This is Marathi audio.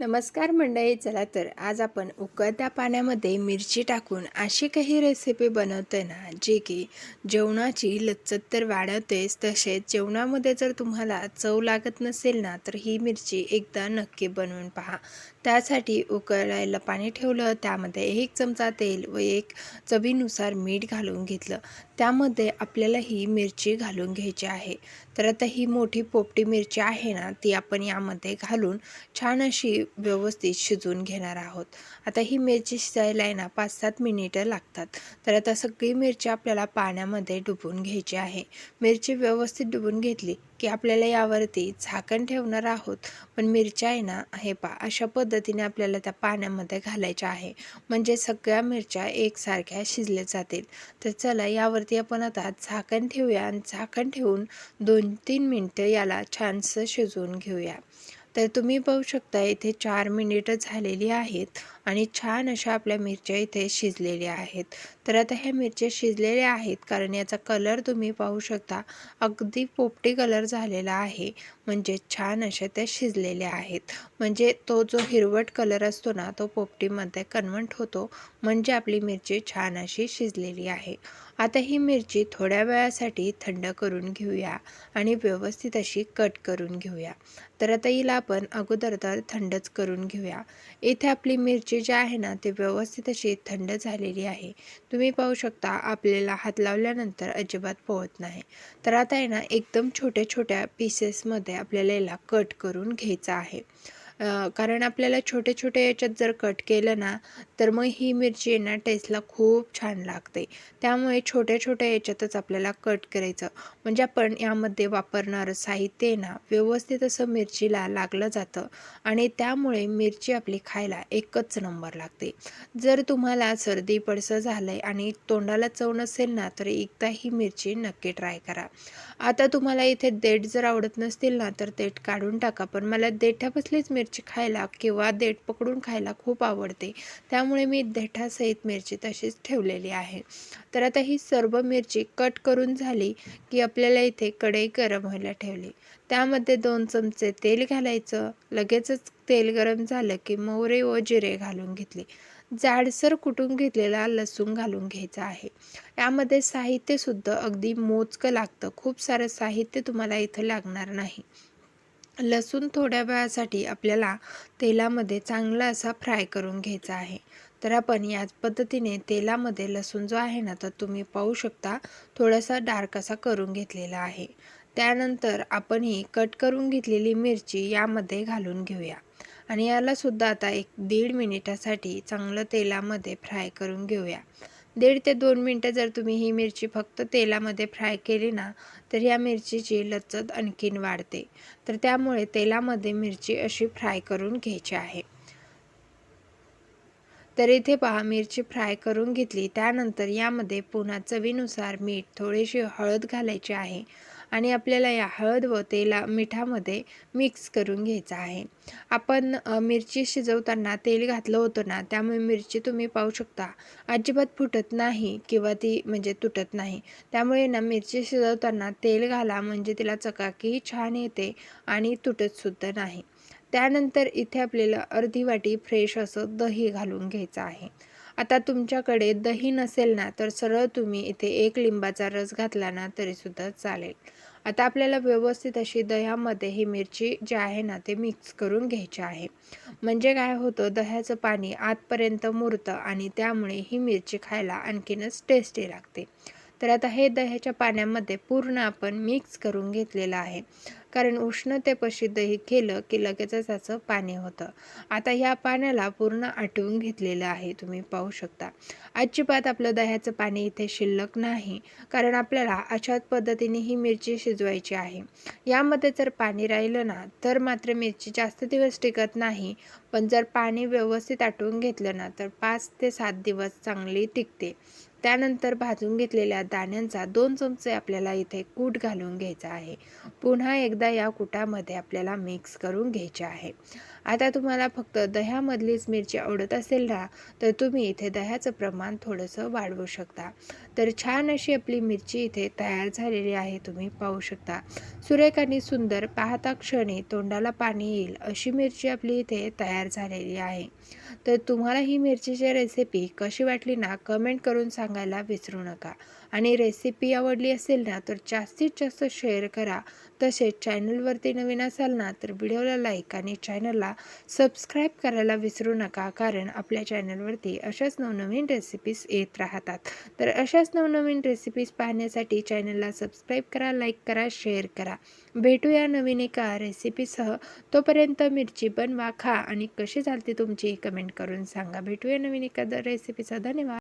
नमस्कार मंडळी चला तर आज आपण उकळत्या पाण्यामध्ये मिरची टाकून अशी काही रेसिपी बनवतोय ना जी की जेवणाची लच्चत तर वाढवतेच तसेच जेवणामध्ये जर तुम्हाला चव लागत नसेल ना तर ही मिरची एकदा नक्की बनवून पहा. त्यासाठी उकळायला पाणी ठेवलं. त्यामध्ये एक चमचा तेल व एक चवीनुसार मीठ घालून घेतलं. त्यामध्ये आपल्याला ही मिरची घालून घ्यायची आहे. तर आता ही मोठी पोपटी मिरची आहे ना ती आपण यामध्ये घालून छान अशी व्यवस्थित शिजवून घेणार आहोत. आता ही मिरची शिजायला आहे ना पाच सात मिनिटं लागतात. तर आता सगळी मिरची आपल्याला पाण्यामध्ये डुबून घ्यायची आहे. मिरची व्यवस्थित डुबून घेतली की आपल्याला यावरती झाकण ठेवणार आहोत. पण मिरच्या आहे ना हे पा अशा पद्धतीने आपल्याला त्या पाण्यामध्ये घालायच्या आहे. म्हणजे सगळ्या मिरच्या एकसारख्या शिजल्या जातील. तर चला यावरती आपण आता झाकण ठेवूया आणि झाकण ठेवून दोन तीन मिनटं याला छानसं शिजवून घेऊया. तर तुम्ही पाहू शकता इथे चार मिनिटं झालेली आहेत आणि छान अशा आपल्या मिरच्या इथे शिजलेल्या आहेत. तर आता ह्या मिरच्या शिजलेल्या आहेत कारण याचा कलर तुम्ही पाहू शकता अगदी पोपटी कलर झालेला आहे. म्हणजे छान अशा त्या शिजलेल्या आहेत. म्हणजे तो जो हिरवट कलर असतो ना तो पोपटीमध्ये कन्वर्ट होतो. म्हणजे आपली मिरची छान अशी शिजलेली आहे. आता ही मिरची थोड्या वेळासाठी थंड करून घेऊया आणि व्यवस्थित अशी कट करून घेऊया. तर आता हिला आपण अगोदर तर थंडच करून घेऊया. इथे आपली मिरची जी आहे ना ती व्यवस्थित अशी थंड झालेली आहे. तुम्ही पाहू शकता आपल्याला हात लावल्यानंतर अजिबात पोहत नाही. तर आता आहे ना एकदम छोट्या छोट्या पीसेसमध्ये आपल्याला याला कट करून घ्यायचं आहे. कारण आपल्याला छोटे छोटे याच्यात जर कट केलं ना तर मग ही मिरची आहे ना टेस्टला खूप छान लागते. त्यामुळे छोट्या छोट्या याच्यातच आपल्याला कट करायचं. म्हणजे आपण यामध्ये वापरणारं साहित्य ना व्यवस्थित असं मिरचीला लागलं जातं. आणि त्यामुळे मिरची आपली खायला एकच नंबर लागते. जर तुम्हाला सर्दी पडसं झालं आहे आणि तोंडाला चव नसेल ना तर एकदा ही मिरची नक्की ट्राय करा. आता तुम्हाला इथे देठ जर आवडत नसतील ना तर देठ काढून टाका. पण मला देठापासलीच मिरची मिरची खायला किंवा देठ पकडून खायला खूप आवडते. त्यामुळे मी देठासहित मिरची तशीच ठेवलेली आहे. तर आता ही सर्व मिरची कट करून झाली की आपल्याला इथे कढई गरम व्हायला ठेवली. त्यामध्ये दोन चमचे तेल घालायचं. लगेचच तेल गरम झालं की मोहरे व जिरे घालून घेतले. जाडसर कुटून घेतलेला लसूण घालून घ्यायचा आहे. यामध्ये साहित्यसुद्धा अगदी मोजकं लागतं. खूप सारं साहित्य तुम्हाला इथं लागणार नाही. लसूण थोड्या वेळासाठी आपल्याला तेलामध्ये चांगला असा फ्राय करून घ्यायचा आहे. तर आपण याच पद्धतीने तेलामध्ये लसूण जो आहे ना तर तुम्ही पाहू शकता थोडासा डार्क असा करून घेतलेला आहे. त्यानंतर आपण ही कट करून घेतलेली मिरची यामध्ये घालून घेऊया. आणि याला सुद्धा आता एक दीड मिनिटासाठी चांगलं तेलामध्ये फ्राय करून घेऊया. दीड ते दोन मिनटं जर तुम्ही ही मिरची फक्त तेलामध्ये फ्राय केली ना तर या मिरचीची लचत आणखीन वाढते. तर त्यामुळे तेलामध्ये मिरची अशी फ्राय करून घ्यायची आहे. तर इथे पहा मिरची फ्राय करून घेतली. त्यानंतर यामध्ये पुन्हा चवीनुसार मीठ थोडीशी हळद घालायची आहे. आणि आपल्याला या हळद व तेला मिठामध्ये मिक्स करून घ्यायचं आहे. आपण मिरची शिजवताना तेल घातलं होतं ना त्यामुळे मिरची तुम्ही पाहू शकता. अजिबात फुटत नाही किंवा ती म्हणजे तुटत नाही. त्यामुळे ना मिरची शिजवताना तेल घाला म्हणजे तिला चकाकी छान येते आणि तुटतसुद्धा नाही. त्यानंतर इथे आपल्याला अर्धी वाटी फ्रेश असं दही घालून घ्यायचं आहे. आता तुमच्याकडे दही नसेल ना तर सरळ तुम्ही इथे एक लिंबाचा रस घातला ना तरीसुद्धा चालेल. आता आपल्याला व्यवस्थित अशी दह्यामध्ये ही मिरची जी आहे ना ते मिक्स करून घ्यायची आहे. म्हणजे काय होतं दह्याचं पाणी आतपर्यंत मुरतं आणि त्यामुळे ही मिरची खायला आणखीनच टेस्टी लागते. तर आता हे दह्याच्या पाण्यामध्ये पूर्ण आपण मिक्स करून घेतलेलं आहे. कारण उष्णतेपाशी दही केलं की लगेचच त्याचं पाणी होतं. आता ह्या पाण्याला पूर्ण आटवून घेतलेलं आहे तुम्ही पाहू शकता. अजिबात आपलं दह्याचं पाणी इथे शिल्लक नाही. कारण आपल्याला अशाच पद्धतीने ही मिरची शिजवायची आहे. यामध्ये जर पाणी राहिलं ना तर मात्र मिरची जास्त दिवस टिकत नाही. पण जर पाणी व्यवस्थित आटवून घेतलं ना तर पाच ते सात दिवस चांगली टिकते. त्यानंतर भाजून घेतलेल्या दाण्यांचा दोन चमचे आपल्याला इथे कूट घालून घ्यायचा आहे. पुन्हा एकदा या कुटामध्ये आपल्याला मिक्स करून घ्यायचे आहे. आता तुम्हाला फक्त दह्यामधलीच मिरची आवडत असेल ना तर तुम्ही इथे दह्याचं प्रमाण थोडंसं वाढवू शकता. तर छान अशी आपली मिरची इथे तयार झालेली आहे तुम्ही पाहू शकता. सुरेख आणि सुंदर पाहता क्षणी तोंडाला पाणी येईल अशी मिरची आपली इथे तयार झालेली आहे. तर तुम्हाला ही मिरचीची रेसिपी कशी वाटली ना कमेंट करून सांगायला विसरू नका. आणि रेसिपी आवडली असेल ना तर जास्तीत जास्त शेअर करा. तसेच चॅनलवरती नवीन असाल ना तर व्हिडिओला लाईक आणि चॅनलला सबस्क्राईब करायला विसरू नका कारण आपल्या चॅनलवरती अशाच नवनवीन रेसिपीज येत राहतात. तर अशाच नवनवीन रेसिपीज पाहण्यासाठी चॅनलला सबस्क्राईब करा लाईक करा शेअर करा. भेटूया नवीन एका रेसिपीसह तोपर्यंत मिरची बनवा खा आणि कशी चालते तुमची कमेंट करून सांगा. भेटूया नवीन एखाद्या रेसिपीचा धन्यवाद.